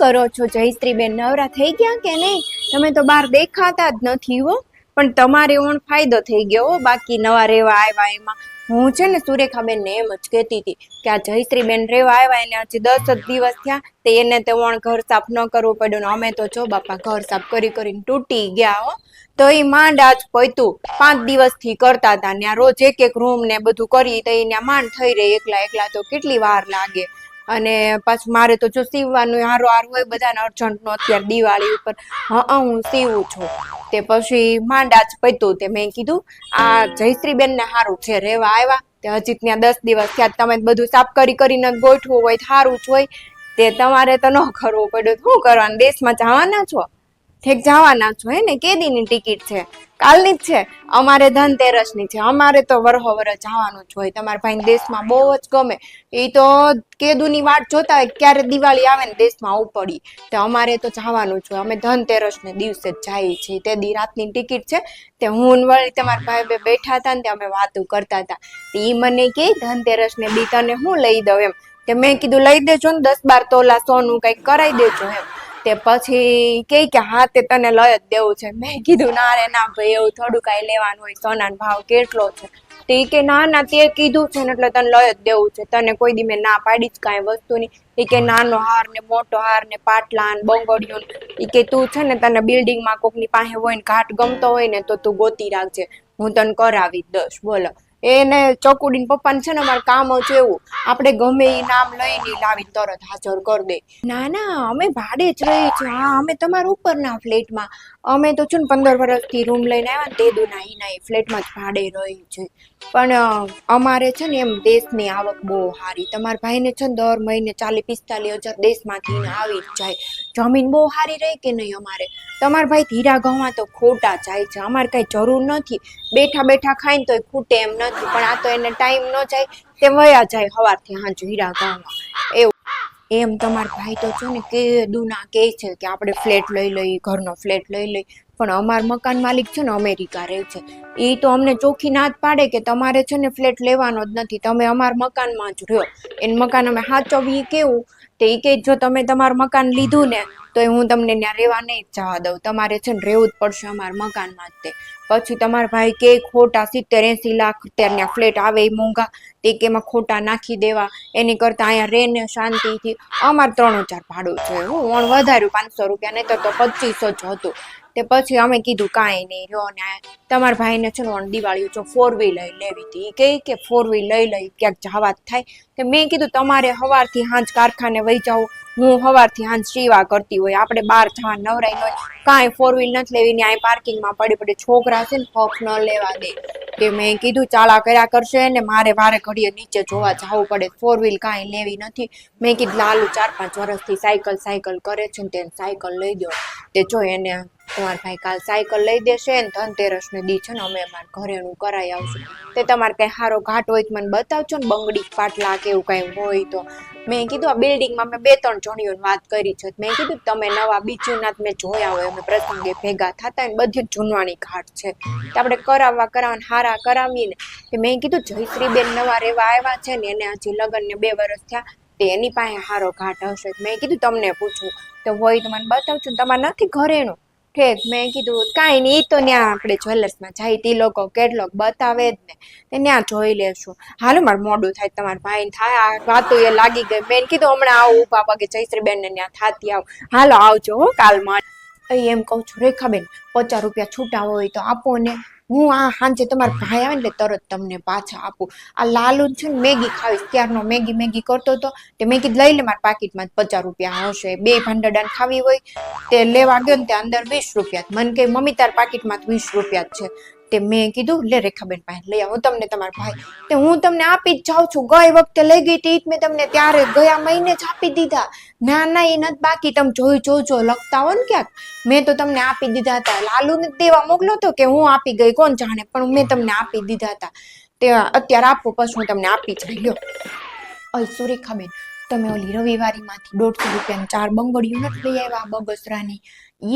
કરો છો જયશ્રીબેન? નવરા થઈ ગયા કે નહીં? તમે તો બહાર દેખાતા જ નથી હો. પણ તમારે ઓણ ફાયદો થઈ ગયો બાકી નવા રેવા આવ્યા એમાં. હું છે ને સુરેખાબેન ને એમ જ કહેતી હતી કે આ જયશ્રીબેન રેવા આવ્યા એને હજી દસ જ દિવસ થયા. તે એને તે ઓણ ઘર સાફ ન કરવું પડ્યું ને અમે તો જો બાપા ઘર સાફ કરી કરીને તૂટી ગયા હો. તો એ માંડ આજ પૈતું પાંચ દિવસથી કરતા હતા ને રોજ એક એક રૂમ ને બધું કરી તો એને માંડ થઈ રહી એકલા એકલા તો કેટલી વાર લાગે. અને પાછું મારે તો જો સીવવાનું હારો હાર હોય, બધાને અર્જન્ટ નો અત્યારે દિવાળી ઉપર. હા, હું સીવું છું. તે પછી માંડા જ પૈતું તે મેં કીધું, આ જયશ્રીબેન ને સારું છે રેવા આવ્યા તે હજી ત્યાં દસ દિવસ થયા તમે બધું સાફ કરી કરીને ગોઠવું હોય સારું જ હોય. તે તમારે તો ન કરવું પડ્યું શું કરવાનું? દેશમાં જવાના છો? ઠેક જવાના છો, હે ને? કેદીની ટિકિટ છે, કાલની જ છે. અમારે ધનતેરસની છે. અમારે તો વરહો વરહ જવાનું જ હોય. તમારા ભાઈ દેશમાં બહુ જ ગમે. એ તો કેદુની વાટ જોતા હોય ક્યારે દિવાળી આવે ને દેશમાં ઉપડી. તો અમારે તો જવાનું જ હોય. અમે ધનતેરસને દિવસે જ જઈએ છીએ. તે દી રાતની ટિકિટ છે. તે હું વળી તમારા ભાઈ બે બેઠા હતા ને તે અમે વાતો કરતા હતા. એ મને કે, ધનતેરસને બી તને હું લઈ દઉં? એમ. તે મેં કીધું, લઈ દેજો ને દસ બાર તોલા સોનું કંઈક કરાવી દેજો. એમ. તે પછી કે કે, હા, તે તને લઈ જ દેવું છે. મેં કીધું, ના રે, ના ભાઈ, એવું થોડું કાંઈ લેવાનું હોય, સોનાનો ભાવ કેટલો છે? તે કે, ના ના, તે કીધું છે ને, એટલે તને લઈ જ દેવું છે. તને કોઈ દી મેં ના પાડી જ કાંઈ વસ્તુની એ કે, નાનો હાર ને મોટો હાર ને પાટલા ને બંગડીઓ એ કે, તું છે ને તને બિલ્ડિંગમાં કોકની પાસે હોય ને, ઘાટ ગમતો હોય ને, તો તું ગોતી રાખજે. હું તને કરાવી દઈશ. બોલો. એને ચોકુડીને પપ્પાને છે ને અમારે કામ છે એવું. આપણે ગમે એ નામ લઈને ઈ લાવીને તરત હાજર કરી દે. ના ના, અમે ભાડે જ રહીએ છીએ. હા, અમે તમારા ઉપરના ફ્લેટમાં. અમે તો છે ને પંદર વર્ષથી રૂમ લઈને આવ્યા ને તે દુ નાઈ એ ફ્લેટમાં જ ભાડે રહી છે પણ અમારે છે ને એમ દેશની આવક બહુ સારી. તમારા ભાઈને છે ને દર મહિને ચાલીસ, પિસ્તાલીસ હજાર દેશમાંથી આવી જ જાય. જમીન બહુ સારી રહી કે નહીં અમારે? તમારા ભાઈ હીરા ઘઉંમાં તો ખોટા જાય છે. અમારે કાંઈ જરૂર નથી. બેઠા બેઠા ખાઈને તોય ખૂટે એમ નથી. પણ આ તો એને ટાઈમ ન જાય. તે વયા જાય સવારથી હાજુ હીરા ઘઉંમાં. એવું. એમ તમારો ભાઈ તો છે ને કે દુના કહે છે કે આપણે ફ્લેટ લઈ લઈ ઘરનો ફ્લેટ લઈ લઈ પણ અમાર મકાન માલિક છે ને અમેરિકા રહે છે. એ તો અમને ચોખ્ખી ના જ પાડે કે તમારે છે ને ફ્લેટ લેવાનો જ નથી. તમે અમાર મકાનમાં જ રહ્યો. એને મકાન અમે સાચવીએ કેવું? તો એ કે જો તમે તમારું મકાન લીધું ને તો હું તમને ત્યાં રહેવા નહીં જવા દઉં. તમારે છે ને રહેવું જ પડશે અમારા મકાનમાં તે. પછી તમારા ભાઈ કે ખોટા સિત્તેર એંસી લાખ ત્યાં ફ્લેટ આવે એ મોંઘા, તે કે એમાં ખોટા નાખી દેવા. એની કરતાં અહીંયા રહે ને શાંતિથી. અમારે ત્રણ હજાર ભાડું છે હું. વધાર્યું પાંચસો રૂપિયા નહીં તો પચીસો જ હતું. તે પછી અમે કીધું કાંઈ નહીં, રહ્યો ને તમારા ભાઈને છે ને દિવાળી જો ફોર વ્હીલર લેવી હતી. કે કે ફોર વ્હીલ લઈ લઈ, ક્યાંક જવા જ થાય. તે મેં કીધું, તમારે સવારથી હાંજ કારખાને વહી જાઉં હું સવારથી હાંજ સેવા કરતી હોય, આપણે બહાર જવા નવરાઈ હોય, કાંઈ ફોર વ્હીલ નથી લેવી, ને અહીં પાર્કિંગમાં પડી પડી છોકરા છે ને હક ન લેવા દે. તે મેં કીધું, ચાલા કર્યા કરશે ને મારે વારે ઘડીએ નીચે જોવા જવું પડે ફોર વ્હીલ કાંઈ લેવી નથી. મેં કીધું, લાલુ ચાર પાંચ વર્ષથી સાયકલ સાયકલ કરે છે ને તેને સાયકલ લઈ દો. તે જો એને તમારા ભાઈ કાલ સાયકલ લઈ દેશે ને ધનતેરસ ને દી છે ને અમે અમારા ઘરેણું કરાઈ આવશું. તે તમારે કઈ સારો ઘાટ હોય તો મને બતાવજો ને, બંગડી પાટલા કે એવું કઈ હોય તો. મેં કીધું આ બિલ્ડિંગમાં મેં બે ત્રણ જણીઓની વાત કરી છે. મેં કીધું તમે નવા બીજું મેં જોયા હોય, અમે પ્રસંગે ભેગા થતા ને બધી જ જૂનવાણી ઘાટ છે. તો આપણે કરાવવા કરાવવા હારા કરાવીએ ને. તે મેં કીધું જયશ્રીબેન નવા રહેવા આવ્યા છે ને, એને હજી લગ્ન ને બે વર્ષ થયા. તે એની પાસે હારો ઘાટ હશે. મેં કીધું તમને પૂછું. તો હોય તો મને બતાવજો ને, તમારે નથી ઘરેણું? ઠેક મેં કીધું, કાંઈ નહીં, ઈ તો ત્યાં આપણે જ્વેલર્સમાં જાય તે લોકો કેટલોક બતાવે જ ને. ત્યાં જોઈ લેશું. હાલો, મારે મોડું થાય, તમારા ભાઈ થાય. આ વાતો એ લાગી ગઈ. મેં કીધું, હમણાં આવું ઊભા પગે જયશ્રીબેન ને ત્યાં થાતી આવું. હાલો, આવજો હો કાલમાં એમ કહું છું, રેખાબેન, પચાસ રૂપિયા છૂટા હોય તો આપો ને. હું આ સાંજે તમારા ભાઈ આવે ને એટલે તરત તમને પાછા આપું. આ લાલુ છે ને મેગી ખાવીશ. ત્યારનો મેગી મેગી કરતો હતો. તે મેગી લઈ લે, મારા પાકીટમાં પચાસ રૂપિયા હશે બે ભંડડાને ખાવી હોય, તે લેવા ગયો ને તે અંદર વીસ રૂપિયા. મને કે, મમ્મી, તાર પાકીટમાં વીસ રૂપિયા છે. તે મેં કીધું, લે રેખાબેન પાસે લઈ આવો તમને તમારા ભાઈ. તે હું તમને આપી જ જાઉં છું. ગઈ વખતે લઈ ગઈ ટીટ મેં તમને ત્યારે ગયા મહિને જ આપી દીધા. ના ના એ નથી, બાકી તમે જોઈ જોજો, લખતા હો ને ક્યાંક. મેં તો તમને આપી દીધા હતા. લાલુ ને દેવા મોકલો તો કે હું આપી ગઈ, કોણ જાણે, પણ મેં તમને આપી દીધા હતા. તે અત્યારે આપો, પછી હું તમને આપી જ લ્યો અલ સુરેખાબેન તમે ઓલી રવિવારીમાંથી દોઢસો રૂપિયાની ચાર બંગડીઓ નથી લઈ આવ્યા બગસરાની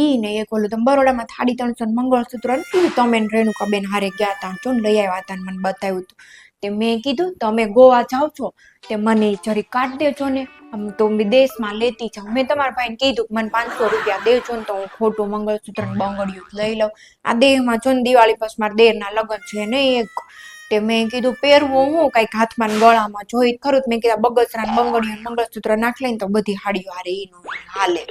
ઈ ને એક ઓલું તમે બરોડામાં થાળી ત્રણસો મંગળસૂત્ર નથી તમે ને રેણુકાબેન હારે ગયા હતા જો લઈ આવ્યા હતા મને બતાવ્યું હતું તે મેં કીધું, તમે ગોવા જાઓ છો, તે મને જરી કાઢ દેજો ને, આમ તો દેશમાં લેતી જાઉં. મેં તમારા ભાઈને કીધું મને પાંચસો રૂપિયા દેજો ને તો હું ખોટું મંગળસૂત્ર બંગડિયું લઈ લઉં. આ દેહમાં જો ને દિવાળી પછી મારા દેરના લગ્ન છે ને એક. તે મેં કીધું પહેરવું હું, કંઈક હાથમાં ને ગળામાં જોઈ ખરું મેં કીધું બગસરા ને બંગડિયું ને મંગળસૂત્ર નાખ લઈને તો બધી હાડીઓ હારે એનું નો હાલે.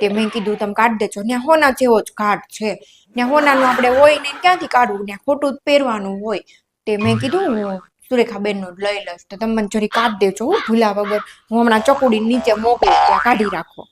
તે મેં કીધું તમે કાઢ દેજો ત્યાં હોના જેવો જ ઘાટ છે. ત્યાં હોનાનું આપણે હોય ને ક્યાંથી કાઢવું? ત્યાં ખોટું જ પહેરવાનું હોય. તે મેં કીધું હું સુરેખાબેનનું લઈ લઈશ, તો તમે મને જરી કાઢ દેજો હું ભૂલા વગર. હું હમણાં ચકુડી નીચે મોકલું, ત્યાં કાઢી રાખો.